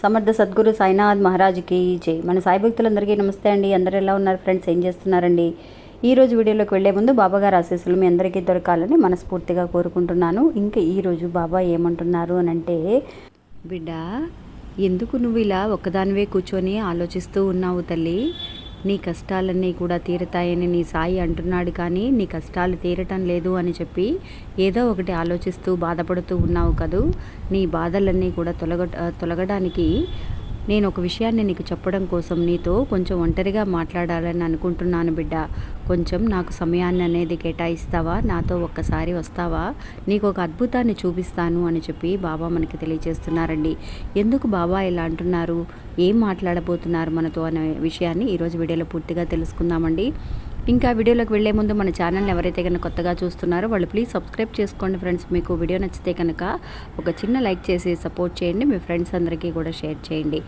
సమర్థ సద్గురు సాయినాథ్ మహారాజ్కి జై. మన సాయి భక్తులందరికీ నమస్తే అండి. అందరు ఎలా ఉన్నారు ఫ్రెండ్స్? ఏం చేస్తున్నారండి? ఈ రోజు వీడియోలోకి వెళ్ళే ముందు బాబాగారు ఆశీస్సులు మీ అందరికీ దొరకాలని మనస్ఫూర్తిగా కోరుకుంటున్నాను. ఇంకా ఈ రోజు బాబా ఏమంటున్నారు అని అంటే బిడ్డ ఎందుకు నువ్వు ఇలా ఒకదానివే కూర్చొని ఆలోచిస్తూ ఉన్నావు తల్లి? నీ కష్టాలన్నీ కూడా తీరుతాయని నీ సాయి అంటున్నాడు కానీ నీ కష్టాలు తీరటం లేదు అని చెప్పి ఏదో ఒకటి ఆలోచిస్తూ బాధపడుతూ ఉన్నావు కదూ. నీ బాధలన్నీ కూడా తొలగ తొలగడానికి నేను ఒక విషయాన్ని నీకు చెప్పడం కోసం నీతో కొంచెం ఒంటరిగా మాట్లాడాలని అనుకుంటున్నాను బిడ్డ. కొంచెం నాకు సమయాన్ని అనేది కేటాయిస్తావా? నాతో ఒక్కసారి వస్తావా? నీకు ఒక అద్భుతాన్ని చూపిస్తాను అని చెప్పి బాబా మనకి తెలియజేస్తున్నారండి. ఎందుకు బాబా ఇలా అంటున్నారు? ఏం మాట్లాడబోతున్నారు మనతో అనే విషయాన్ని ఈరోజు వీడియోలో పూర్తిగా తెలుసుకుందామండి. ఇంకా వీడియోలోకి వెళ్ళే ముందు మన ఛానల్ని ఎవరైతే కనుక కొత్తగా చూస్తున్నారో వాళ్ళు ప్లీజ్ సబ్స్క్రైబ్ చేసుకోండి ఫ్రెండ్స్. మీకు వీడియో నచ్చితే కనుక ఒక చిన్న లైక్ చేసి సపోర్ట్ చేయండి. మీ ఫ్రెండ్స్ అందరికీ కూడా షేర్ చేయండి.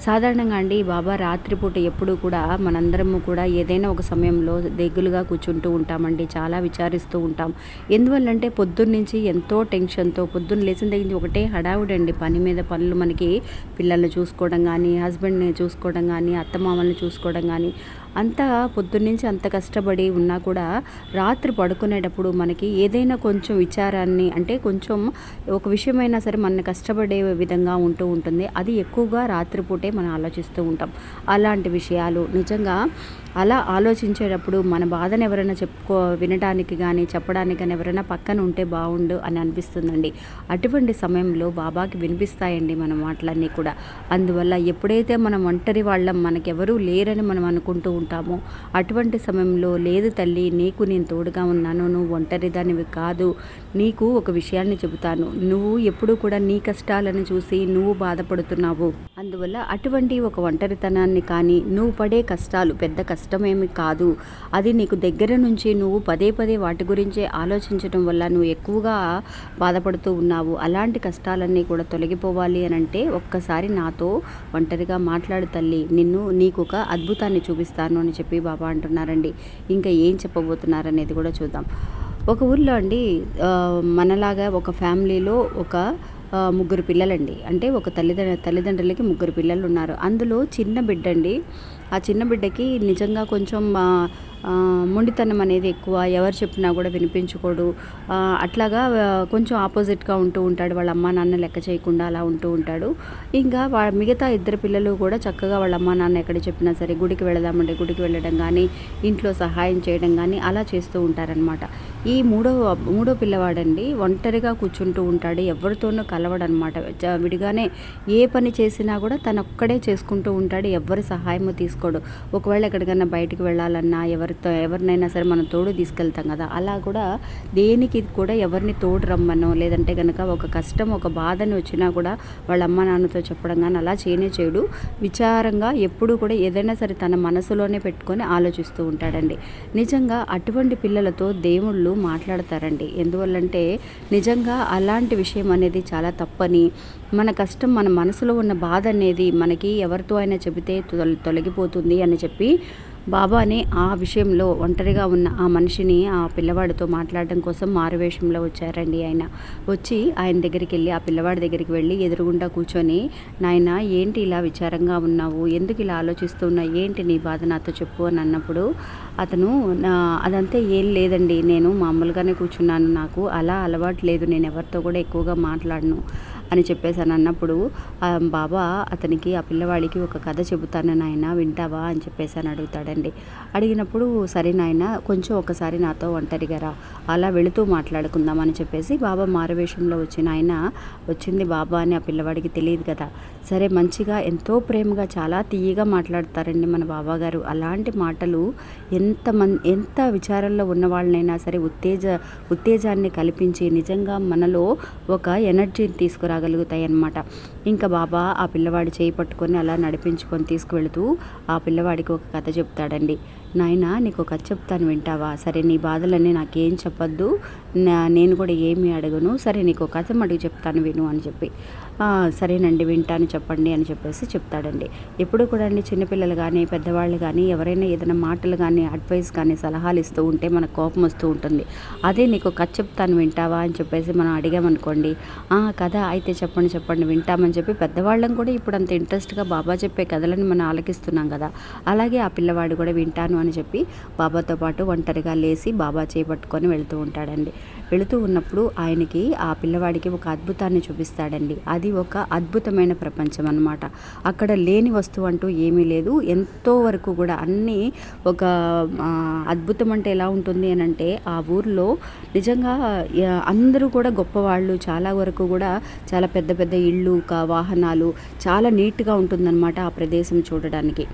సాధారణంగా అండి బాబా రాత్రిపూట ఎప్పుడూ కూడా మనందరము కూడా ఏదైనా ఒక సమయంలో దగ్గులుగా కూర్చుంటూ ఉంటామండి చాలా విచారిస్తూ ఉంటాం. ఎందువల్లంటే పొద్దున్నుంచి ఎంతో టెన్షన్తో పొద్దున్న లేచిన దగ్గర ఒకటే హడావుడండి. పని మీద పనులు మనకి పిల్లల్ని చూసుకోవడం కానీ హస్బెండ్ని చూసుకోవడం కానీ అత్తమామల్ని చూసుకోవడం కానీ అంతా పొద్దున్నుంచి అంత కష్టపడి ఉన్నా కూడా రాత్రి పడుకునేటప్పుడు మనకి ఏదైనా కొంచెం విచారాన్ని అంటే కొంచెం ఒక విషయమైనా సరే మన కష్టపడే విధంగా ఉంటూ ఉంటుంది. అది ఎక్కువగా రాత్రిపూట మనం ఆలోచిస్తూ ఉంటాం. అలాంటి విషయాలు నిజంగా అలా ఆలోచించేటప్పుడు మన బాధను ఎవరైనా చెప్పుకో వినడానికి కానీ చెప్పడానికి కానీ ఎవరైనా పక్కన ఉంటే బాగుండు అని అనిపిస్తుందండి. అటువంటి సమయంలో బాబాకి వినిపిస్తాయండి మన మాటలన్నీ కూడా. అందువల్ల ఎప్పుడైతే మనం ఒంటరి వాళ్ళం మనకెవరూ లేరని మనం అనుకుంటూ ఉంటామో అటువంటి సమయంలో లేదు తల్లి నీకు నేను తోడుగా ఉన్నాను నువ్వు ఒంటరిదానివి కాదు నీకు ఒక విషయాన్ని చెబుతాను. నువ్వు ఎప్పుడు కూడా నీ కష్టాలను చూసి నువ్వు బాధపడుతున్నావు. అందువల్ల అటువంటి ఒక ఒంటరితనాన్ని కానీ నువ్వు పడే కష్టాలు పెద్ద కష్టమేమి కాదు. అది నీకు దగ్గర నుంచి నువ్వు పదే పదే వాటి గురించే ఆలోచించడం వల్ల నువ్వు ఎక్కువగా బాధపడుతూ ఉన్నావు. అలాంటి కష్టాలన్నీ కూడా తొలగిపోవాలి అని అంటే ఒక్కసారి నాతో ఒంటరిగా మాట్లాడు తల్లి. నిన్ను నీకు ఒక అద్భుతాన్ని చూపిస్తాను అని చెప్పి బాబా అంటున్నారండి. ఇంకా ఏం చెప్పబోతున్నారు అనేది కూడా చూద్దాం. ఒక ఊర్లో అండి మనలాగా ఒక ఫ్యామిలీలో ఒక ముగ్గురు పిల్లలండి. అంటే ఒక తల్లిదండ్రు తల్లిదండ్రులకి ముగ్గురు పిల్లలు ఉన్నారు అందులో చిన్న బిడ్డ అండి ఆ చిన్న బిడ్డకి నిజంగా కొంచెం మొండితనం అనేది ఎక్కువ. ఎవరు చెప్పినా కూడా వినిపించుకోడు. అట్లాగా కొంచెం ఆపోజిట్గా ఉంటూ ఉంటాడు. వాళ్ళ అమ్మ నాన్న లెక్క చేయకుండా అలా ఉంటూ ఉంటాడు. ఇంకా వా మిగతా ఇద్దరు పిల్లలు కూడా చక్కగా వాళ్ళ అమ్మా నాన్న ఎక్కడ చెప్పినా సరే గుడికి వెళదామంటే గుడికి వెళ్ళడం కానీ ఇంట్లో సహాయం చేయడం కానీ అలా చేస్తూ ఉంటారనమాట ఈ మూడో మూడో పిల్లవాడండి ఒంటరిగా కూర్చుంటూ ఉంటాడు ఎవరితోనూ కలవడనమాట. విడిగానే ఏ పని చేసినా కూడా తనొక్కడే చేసుకుంటూ ఉంటాడు ఎవరి సహాయము తీసుకోడు. ఒకవేళ ఎక్కడికైనా బయటికి వెళ్ళాలన్నా ఎవరితో ఎవరినైనా సరే మనం తోడు తీసుకెళ్తాం కదా అలా కూడా దేనికి కూడా ఎవరిని తోడు రమ్మనో లేదంటే కనుక ఒక కష్టం ఒక బాధని వచ్చినా కూడా వాళ్ళ అమ్మ నాన్నతో చెప్పడం కానీ అలా చేయనే చేయడు విచారంగా ఎప్పుడూ కూడా ఏదైనా సరే తన మనసులోనే పెట్టుకొని ఆలోచిస్తూ ఉంటాడండి. నిజంగా అటువంటి పిల్లలతో దేవుళ్ళు మాట్లాడతారండి. ఎందువల్లంటే నిజంగా అలాంటి విషయం అనేది చాలా తప్పని మన కష్టం మన మనసులో ఉన్న బాధ అనేది మనకి ఎవరితో అయినా చెబితే తొలగిపోతుంది అని చెప్పి బాబానే ఆ విషయంలో ఒంటరిగా ఉన్న ఆ మనిషిని ఆ పిల్లవాడితో మాట్లాడడం కోసం మారువేషంలో వచ్చారండి ఆయన. వచ్చి ఆయన దగ్గరికి వెళ్ళి ఆ పిల్లవాడి దగ్గరికి వెళ్ళి ఎదురుగుండా కూర్చొని నాయన ఏంటి ఇలా విచారంగా ఉన్నావు? ఎందుకు ఇలా ఆలోచిస్తున్నావు ఏంటి నీ బాధ నాతో చెప్పు అని అన్నప్పుడు అతను అదంతా ఏం లేదండి. నేను మామూలుగానే కూర్చున్నాను. నాకు అలా అలవాటు లేదు. నేను ఎవరితో కూడా ఎక్కువగా మాట్లాడను. అని చెప్పేసాను అన్నప్పుడు బాబా అతనికి ఆ పిల్లవాడికి ఒక కథ చెబుతాను నాయన వింటావా? అని చెప్పేసి అని అడుగుతాడండి. అడిగినప్పుడు సరే నాయన కొంచెం ఒకసారి నాతో ఒంటరిగా రా అలా వెళుతూ మాట్లాడుకుందాం అని చెప్పేసి బాబా మారువేషంలో వచ్చిన ఆయన వచ్చింది బాబా అని ఆ పిల్లవాడికి తెలియదు కదా? సరే మంచిగా ఎంతో ప్రేమగా చాలా తీయగా మాట్లాడతారండి మన బాబాగారు. అలాంటి మాటలు ఎంత మన్ ఎంత విచారంలో ఉన్న వాళ్ళనైనా సరే ఉత్తేజ ఉత్తేజాన్ని కల్పించి నిజంగా మనలో ఒక ఎనర్జీని తీసుకురాగలుగుతాయి అన్నమాట ఇంకా బాబా ఆ పిల్లవాడి చేయి పట్టుకొని అలా నడిపించుకొని తీసుకువెళుతూ ఆ పిల్లవాడికి ఒక కథ చెప్తాడండి. నాయనా నీకు ఒక కథ చెప్తాను వింటావా? సరే నీ బాధలన్నీ నాకేం చెప్పొద్దు. నేను కూడా ఏమీ అడగను. సరే నీకు ఒక కథ అడిగి చెప్తాను విను అని చెప్పి. సరేనండి వింటాను చెప్పండి అని చెప్పేసి చెప్తాడండి. ఎప్పుడు కూడా అండి చిన్నపిల్లలు కానీ పెద్దవాళ్ళు కానీ ఎవరైనా ఏదైనా మాటలు కానీ అడ్వైస్ కానీ సలహాలు ఇస్తూ ఉంటే మనకు కోపం వస్తూ ఉంటుంది. అదే నీకు కథ చెప్తాను వింటావా? అని చెప్పేసి మనం అడిగామనుకోండి "ఆ, కథ అయితే చెప్పండి చెప్పండి వింటామని చెప్పి పెద్దవాళ్ళం కూడా ఇప్పుడు అంత ఇంట్రెస్ట్గా బాబా చెప్పే కథలను మనం ఆలకిస్తున్నాం కదా. అలాగే ఆ పిల్లవాడు కూడా వింటాను అని చెప్పి బాబాతో పాటు ఒంటరిగా లేచి బాబా చేపట్టుకొని వెళ్తూ ఉంటాడండి. వెళుతూ ఉన్నప్పుడు ఆయనకి ఆ పిల్లవాడికి ఒక అద్భుతాన్ని చూపిస్తాడండి. అది ఒక అద్భుతమైన ప్రపంచం అనమాట అక్కడ లేని వస్తువు అంటూ ఏమీ లేదు. ఎంతో వరకు కూడా అన్నీ ఒక అద్భుతం అంటే ఎలా ఉంటుంది అని అంటే ఆ ఊర్లో నిజంగా అందరూ కూడా గొప్పవాళ్ళు. చాలా వరకు కూడా చాలా పెద్ద పెద్ద ఇళ్ళు వాహనాలు చాలా నీట్గా ఉంటుందన్నమాట ఆ ప్రదేశం చూడడానికి.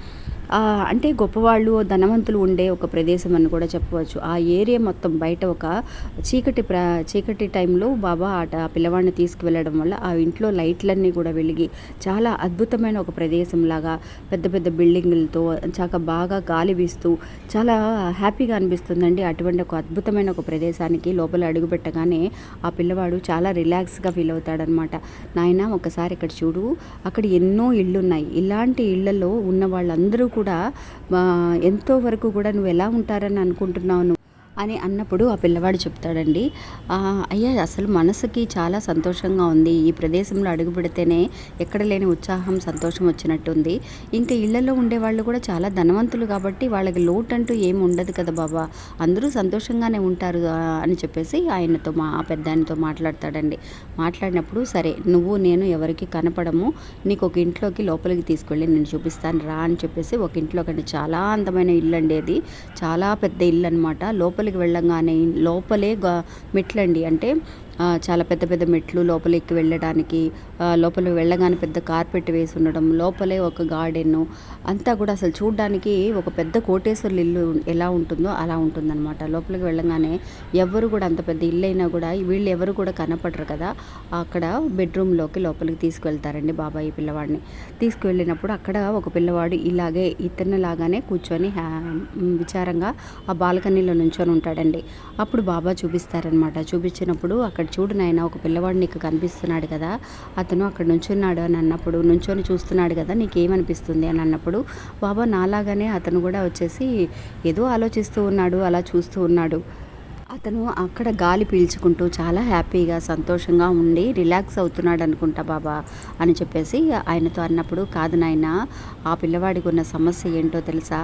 అంటే గొప్పవాళ్ళు ధనవంతులు ఉండే ఒక ప్రదేశం అని కూడా చెప్పవచ్చు. ఆ ఏరియా మొత్తం బయట ఒక చీకటి ప్ర చీకటి టైంలో బాబా ఆట పిల్లవాడిని తీసుకువెళ్ళడం వల్ల ఆ ఇంట్లో లైట్లన్నీ కూడా వెలిగి చాలా అద్భుతమైన ఒక ప్రదేశం లాగా పెద్ద పెద్ద బిల్డింగులతో చాలా బాగా గాలి వీస్తూ చాలా హ్యాపీగా అనిపిస్తుందండి. అటువంటి ఒక అద్భుతమైన ఒక ప్రదేశానికి లోపల అడుగుపెట్టగానే ఆ పిల్లవాడు చాలా రిలాక్స్గా ఫీల్ అవుతాడనమాట. నాయన ఒకసారి ఇక్కడ చూడు. అక్కడ ఎన్నో ఇళ్ళు ఉన్నాయి. ఇలాంటి ఇళ్ళలో ఉన్న వాళ్ళందరూ కూడా కూడా ఎంతో వరకు కూడా నువ్వు ఎలా ఉంటారని అనుకుంటున్నావు? అని అన్నప్పుడు ఆ పిల్లవాడు చెప్తాడండి అయ్యా అసలు మనసుకి చాలా సంతోషంగా ఉంది. ఈ ప్రదేశంలో అడుగు పెడితేనే ఎక్కడ లేని ఉత్సాహం సంతోషం వచ్చినట్టుంది. ఇంకా ఇళ్ళలో ఉండేవాళ్ళు కూడా చాలా ధనవంతులు కాబట్టి వాళ్ళకి లోటు అంటూ ఏమి ఉండదు కదా బాబా. అందరూ సంతోషంగానే ఉంటారు అని చెప్పేసి ఆయనతో మా ఆ పెద్ద ఆయనతో మాట్లాడతాడండి. మాట్లాడినప్పుడు సరే నువ్వు నేను ఎవరికి కనపడము. నీకు ఒక ఇంట్లోకి లోపలికి తీసుకెళ్ళి నేను చూపిస్తాను రా అని చెప్పేసి ఒక ఇంట్లో కంటే చాలా అందమైన ఇల్లు అండి అది. చాలా పెద్ద ఇల్లు అనమాట లోపలికి వెళ్ళంగానే లోపలే గ మెట్లండి. అంటే చాలా పెద్ద పెద్ద మెట్లు లోపలికి వెళ్ళడానికి లోపల వెళ్ళగానే పెద్ద కార్పెట్ వేసి ఉండడం లోపలే ఒక గార్డెన్. అంతా కూడా అసలు చూడడానికి ఒక పెద్ద కోటేశ్వర్ల ఇల్లు ఎలా ఉంటుందో అలా ఉంటుందన్నమాట. లోపలికి వెళ్ళగానే ఎవరు కూడా అంత పెద్ద ఇల్లు అయినా కూడా వీళ్ళు ఎవరు కూడా కనపడరు కదా. అక్కడ బెడ్రూమ్లోకి లోపలికి తీసుకువెళ్తారండి బాబాయ్ ఈ పిల్లవాడిని. తీసుకువెళ్ళినప్పుడు అక్కడ ఒక పిల్లవాడు ఇలాగే ఇతను లాగానే కూర్చొని హ్యా విచారంగా ఆ బాల్కనీలో నుంచొని ఉంటాడండి. అప్పుడు బాబా చూపిస్తారనమాట చూపించినప్పుడు అక్కడ చూడు నాయన ఒక పిల్లవాడు నీకు కనిపిస్తున్నాడు కదా అతను అక్కడ నుంచున్నాడు అని అన్నప్పుడు నుంచొని చూస్తున్నాడు కదా నీకేమనిపిస్తుంది అని అన్నప్పుడు బాబా నాలాగానే అతను కూడా వచ్చేసి ఏదో ఆలోచిస్తూ ఉన్నాడు అలా చూస్తూ ఉన్నాడు. అతను అక్కడ గాలి పీల్చుకుంటూ చాలా హ్యాపీగా సంతోషంగా ఉండి రిలాక్స్ అవుతున్నాడు అనుకుంటా బాబా అని చెప్పేసి ఆయనతో అన్నప్పుడు కాదు నాయన ఆ పిల్లవాడికి ఉన్న సమస్య ఏంటో తెలుసా?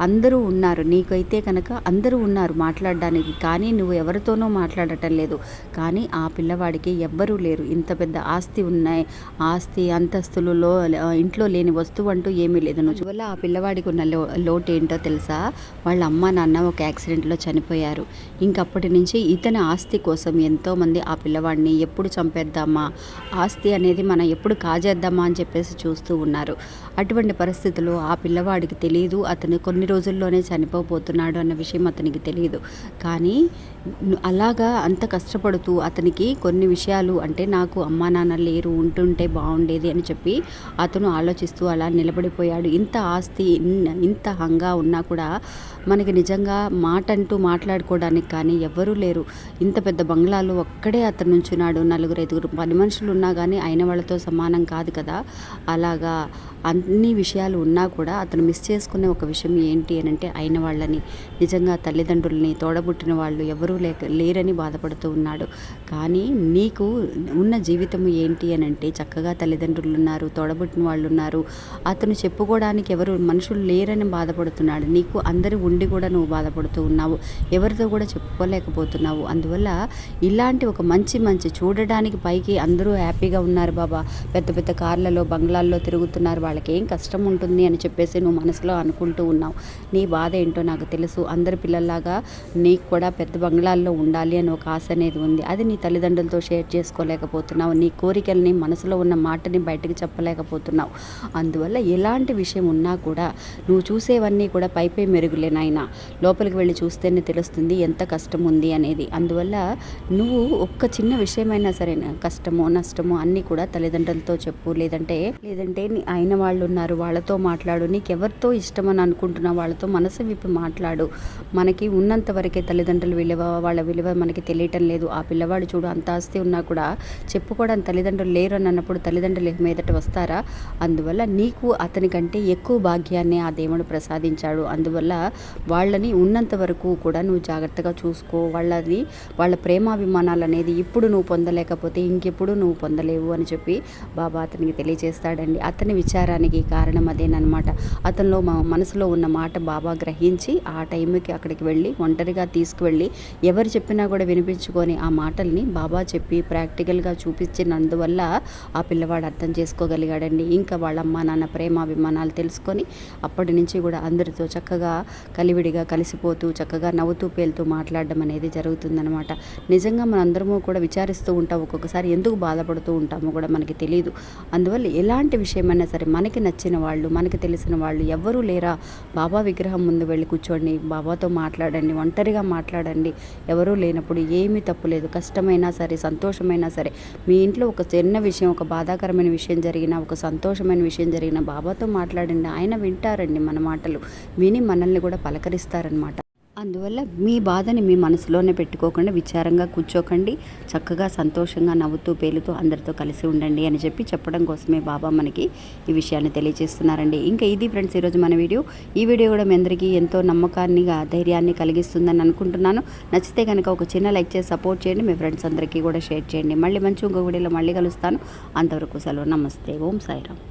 అందరూ ఉన్నారు. నీకైతే కనుక అందరూ ఉన్నారు మాట్లాడడానికి. కానీ నువ్వు ఎవరితోనూ మాట్లాడటం లేదు. కానీ ఆ పిల్లవాడికి ఎవ్వరూ లేరు. ఇంత పెద్ద ఆస్తి ఉన్నాయి. ఆస్తి అంతస్తులలో ఇంట్లో లేని వస్తువు అంటూ ఏమీ లేదు. నువ్వు వల్ల ఆ పిల్లవాడికి ఉన్న లో లోటు ఏంటో తెలుసా? వాళ్ళ అమ్మ నాన్న ఒక యాక్సిడెంట్లో చనిపోయారు. ఇంకా అప్పటి నుంచి ఇతని ఆస్తి కోసం ఎంతోమంది ఆ పిల్లవాడిని ఎప్పుడు చంపేద్దామా? ఆస్తి అనేది మనం ఎప్పుడు కాజేద్దామా అని చెప్పేసి చూస్తూ ఉన్నారు. అటువంటి పరిస్థితుల్లో ఆ పిల్లవాడికి తెలియదు అతను కొన్ని రోజుల్లోనే చనిపోబోతున్నాడు అన్న విషయం అతనికి తెలియదు కానీ అలాగా అంత కష్టపడుతూ అతనికి కొన్ని విషయాలు అంటే నాకు అమ్మా నాన్న లేరు ఉంటుంటే బాగుండేది అని చెప్పి అతను ఆలోచిస్తూ అలా నిలబడిపోయాడు. ఇంత ఆస్తి ఇన్- ఇంత హంగా ఉన్నా కూడా మనకి నిజంగా మాట అంటూ మాట్లాడుకోవడానికి కానీ ఎవ్వరూ లేరు. ఇంత పెద్ద బంగ్లాలో ఒక్కడే అతను నుంచున్నాడు. నలుగురు ఐదుగురు పని మనుషులు ఉన్నా కానీ అయిన వాళ్ళతో సమానం కాదు కదా. అలాగా అన్ని విషయాలు ఉన్నా కూడా అతను మిస్ చేసుకునే ఒక విషయం ఏంటి అని అంటే అయిన వాళ్ళని. నిజంగా తల్లిదండ్రుల్ని తోడబుట్టిన వాళ్ళు ఎవరూ లేక లేరని బాధపడుతూ ఉన్నాడు. కానీ నీకు ఉన్న జీవితం ఏంటి అని అంటే చక్కగా తల్లిదండ్రులు ఉన్నారు తోడబుట్టిన వాళ్ళు ఉన్నారు. అతను చెప్పుకోవడానికి ఎవరు మనుషులు లేరని బాధపడుతున్నాడు. నీకు అందరూ ఉండి కూడా నువ్వు బాధపడుతూ ఉన్నావు. ఎవరితో కూడా చెప్పుకోలేకపోతున్నావు అందువల్ల ఇలాంటి ఒక మంచి మంచి చూడడానికి పైకి అందరూ హ్యాపీగా ఉన్నారు బాబా. పెద్ద పెద్ద కార్లలో బంగ్లాల్లో తిరుగుతున్నారు. వాళ్ళకి ఏం కష్టం ఉంటుంది అని చెప్పేసి నువ్వు మనసులో అనుకుంటూ ఉన్నావు. నీ బాధ ఏంటో నాకు తెలుసు. అందరి పిల్లల్లాగా నీకు కూడా పెద్ద బంగ్లాల్లో ఉండాలి అని ఒక ఆశ అనేది ఉంది. అది నీ తల్లిదండ్రులతో షేర్ చేసుకోలేకపోతున్నావు. నీ కోరికల్ని మనసులో ఉన్న మాటని బయటకు చెప్పలేకపోతున్నావు. అందువల్ల ఎలాంటి విషయం ఉన్నా కూడా నువ్వు చూసేవన్నీ కూడా పైపై మెరుగులేనాయన మెరుగులే నాయనా. లోపలికి వెళ్ళి చూస్తేనే తెలుస్తుంది ఎంత కష్టం కష్టం ఉంది అనేది. అందువల్ల నువ్వు ఒక్క చిన్న విషయమైనా సరే కష్టమో నష్టమో అన్నీ కూడా తల్లిదండ్రులతో చెప్పు. లేదంటే లేదంటే ఆయన వాళ్ళు ఉన్నారు వాళ్ళతో మాట్లాడు. నీకు ఎవరితో ఇష్టమని అనుకుంటున్నా వాళ్ళతో మనసు విప్పి మాట్లాడు. మనకి ఉన్నంత వరకే తల్లిదండ్రుల విలువ వాళ్ళ విలువ మనకి తెలియటం లేదు. ఆ పిల్లవాడు చూడు అంత ఆస్తి ఉన్నా కూడా చెప్పుకోవడానికి తల్లిదండ్రులు లేరు అని అన్నప్పుడు తల్లిదండ్రులు మీదట వస్తారా? అందువల్ల నీకు అతనికంటే ఎక్కువ భాగ్యాన్ని ఆ దేవుడు ప్రసాదించాడు. అందువల్ల వాళ్ళని ఉన్నంత వరకు కూడా నువ్వు జాగ్రత్తగా చూసుకో. వాళ్ళని వాళ్ళ ప్రేమాభిమానాలు అనేది ఇప్పుడు నువ్వు పొందలేకపోతే ఇంకెప్పుడు నువ్వు పొందలేవు అని చెప్పి బాబా అతనికి తెలియజేస్తాడండి. అతని విచారానికి కారణం అదేనమాట అతనిలో మా మనసులో ఉన్న మాట బాబా గ్రహించి ఆ టైంకి అక్కడికి వెళ్ళి ఒంటరిగా తీసుకువెళ్ళి ఎవరు చెప్పినా కూడా వినిపించుకొని ఆ మాటల్ని బాబా చెప్పి ప్రాక్టికల్గా చూపించినందువల్ల ఆ పిల్లవాడు అర్థం చేసుకోగలిగాడండి. ఇంకా వాళ్ళ అమ్మ నాన్న ప్రేమాభిమానాలు తెలుసుకొని అప్పటి నుంచి కూడా అందరితో చక్కగా కలివిడిగా కలిసిపోతూ చక్కగా నవ్వుతూ పేలుతూ మాట్లాడడం అనేది జరుగుతుందనమాట నిజంగా మనందరము కూడా విచారిస్తూ ఉంటాం ఒక్కొక్కసారి ఎందుకు బాధపడుతూ ఉంటామో కూడా మనకి తెలియదు అందువల్ల ఎలాంటి విషయమైనా సరే మనకి నచ్చిన వాళ్ళు మనకి తెలిసిన వాళ్ళు ఎవ్వరూ లేరా? బాబా విగ్రహం ముందు వెళ్ళి కూర్చోండి బాబాతో మాట్లాడండి ఒంటరిగా మాట్లాడండి. ఎవరూ లేనప్పుడు ఏమీ తప్పులేదు కష్టమైనా సరే సంతోషమైనా సరే మీ ఇంట్లో ఒక చిన్న విషయం ఒక బాధాకరమైన విషయం జరిగినా ఒక సంతోషమైన విషయం జరిగినా బాబాతో మాట్లాడండి. ఆయన వింటారండి మన మాటలు విని మనల్ని కూడా పలకరిస్తారనమాట అందువల్ల మీ బాధని మీ మనసులోనే పెట్టుకోకుండా విచారంగా కూర్చోకండి చక్కగా సంతోషంగా నవ్వుతూ పేలుతూ అందరితో కలిసి ఉండండి అని చెప్పి చెప్పడం కోసమే బాబా మనకి ఈ విషయాన్ని తెలియజేస్తున్నారండి. ఇంకా ఇది ఫ్రెండ్స్ ఈరోజు మన వీడియో. ఈ వీడియో కూడా మీ అందరికీ ఎంతో నమ్మకాన్ని ధైర్యాన్ని కలిగిస్తుందని అనుకుంటున్నాను. నచ్చితే కనుక ఒక చిన్న లైక్ చేసి సపోర్ట్ చేయండి. మీ ఫ్రెండ్స్ అందరికీ కూడా షేర్ చేయండి. మళ్ళీ మంచి ఇంకొక వీడియోలో మళ్ళీ కలుస్తాను. అంతవరకు సెలవు. నమస్తే. ఓం సాయిరామ్.